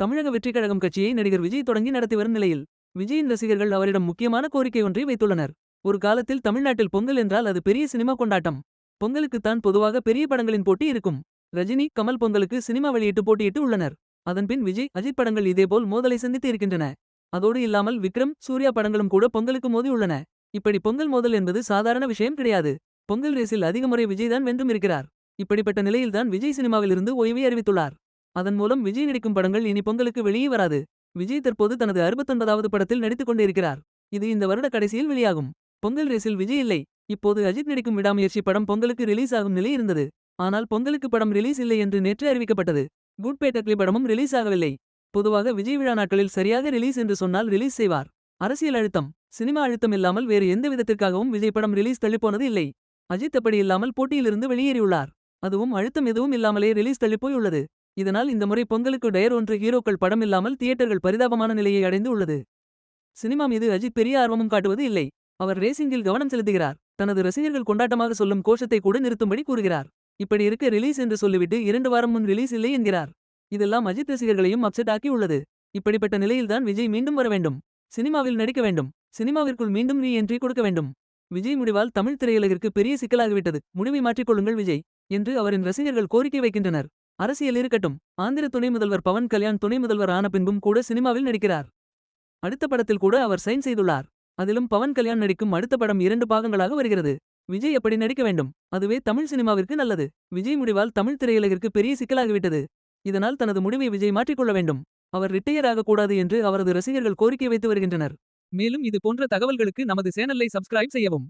தமிழக வெற்றிக் கழகம் கட்சியை நடிகர் விஜய் தொடங்கி நடத்தி வரும் நிலையில் விஜயின் ரசிகர்கள் அவரிடம் முக்கியமான கோரிக்கை ஒன்றை வைத்துள்ளனர். ஒரு காலத்தில் தமிழ்நாட்டில் பொங்கல் என்றால் அது பெரிய சினிமா கொண்டாட்டம். பொங்கலுக்குத்தான் பொதுவாக பெரிய படங்களின் போட்டி இருக்கும். ரஜினி கமல் பொங்கலுக்கு சினிமா வெளியிட்டு போட்டியிட்டு உள்ளனர். அதன்பின் விஜய் அஜித் படங்கள் இதேபோல் மோதலை சந்தித்து இருக்கின்றன. அதோடு இல்லாமல் விக்ரம் சூர்யா படங்களும் கூட பொங்கலுக்கு மோதி உள்ளன. இப்படி பொங்கல் மோதல் என்பது சாதாரண விஷயம் கிடையாது. பொங்கல் ரேஸில் அதிக முறை விஜய் தான் வென்றும் இருக்கிறார். இப்படிப்பட்ட நிலையில்தான் விஜய் சினிமாவிலிருந்து ஓய்வை அறிவித்துள்ளார். அதன் மூலம் விஜய் நடிக்கும் படங்கள் இனி பொங்கலுக்கு வெளியே வராது. விஜய் தற்போது தனது அறுபத்தொன்பதாவது படத்தில் நடித்துக் கொண்டிருக்கிறார். இது இந்த வருட கடைசியில் வெளியாகும். பொங்கல் ரேஸில் விஜய் இல்லை. இப்போது அஜித் நடிக்கும் விடாமுயற்சி படம் பொங்கலுக்கு ரிலீஸ் ஆகும் நிலை இருந்தது. ஆனால் பொங்கலுக்கு படம் ரிலீஸ் இல்லை என்று நேற்று அறிவிக்கப்பட்டது. குட் பேட்டக்லி படமும் ரிலீஸ் ஆகவில்லை. பொதுவாக விஜய் விழா நாட்களில் சரியாக ரிலீஸ் என்று சொன்னால் ரிலீஸ் செய்வார். அரசியல் அழுத்தம். சினிமா அழுத்தம் இல்லாமல் வேறு எந்த விதத்திற்காகவும் விஜய் படம் ரிலீஸ் தள்ளிப்போனது இல்லை. அஜித் அப்படி இல்லாமல் போட்டியிலிருந்து வெளியேறியுள்ளார். அதுவும் அழுத்தம் எதுவும் இல்லாமலே ரிலீஸ் தள்ளிப்போய் உள்ளது இதனால் இந்த முறை பொங்கலுக்கு டயர் ஒன்று ஹீரோக்கள் படம் இல்லாமல் தியேட்டர்கள் பரிதாபமான நிலையை அடைந்து உள்ளது. சினிமா மீது அஜித் பெரிய ஆர்வமும் காட்டுவது இல்லை. அவர் ரேசிங்கில் கவனம் செலுத்துகிறார். தனது ரசிகர்கள் கொண்டாட்டமாக சொல்லும் கோஷத்தை கூட நிறுத்தும்படி கூறுகிறார். இப்படி இருக்க ரிலீஸ் என்று சொல்லிவிட்டு இரண்டு வாரம் முன் ரிலீஸ் இல்லை என்கிறார். இதெல்லாம் அஜித் ரசிகர்களையும் அப்செட் ஆக்கி உள்ளது. இப்படிப்பட்ட நிலையில்தான் விஜய் மீண்டும் வர வேண்டும். சினிமாவில் நடிக்க வேண்டும். சினிமாவிற்குள் மீண்டும் ரீ என்ட்ரி கொடுக்க வேண்டும். விஜய் முடிவால் தமிழ் திரையுலகிற்கு பெரிய சிக்கலாகிவிட்டது. முடிவை மாற்றிக்கொள்ளுங்கள் விஜய் என்று அவரின் ரசிகர்கள் கோரிக்கை வைக்கின்றனர். அரசியல் இருக்கட்டும். ஆந்திர துணை முதல்வர் பவன் கல்யாண் துணை முதல்வர் ஆன பின்பும் கூட சினிமாவில் நடிக்கிறார். அடுத்த படத்தில் கூட அவர் சைன் செய்துள்ளார். அதிலும் பவன் கல்யாண் நடிக்கும் அடுத்த படம் இரண்டு பாகங்களாக வருகிறது. விஜய் எப்படி நடிக்க வேண்டும்? அதுவே தமிழ் சினிமாவிற்கு நல்லது. விஜய் முடிவால் தமிழ் திரையுலகிற்கு பெரிய சிக்கலாகிவிட்டது. இதனால் தனது முடிவை விஜய் மாற்றிக்கொள்ள வேண்டும். அவர் ரிட்டையர் ஆகக்கூடாது என்று அவரது ரசிகர்கள் கோரிக்கை வைத்து வருகின்றனர். மேலும் இது போன்ற தகவல்களுக்கு நமது சேனலை சப்ஸ்கிரைப் செய்யவும்.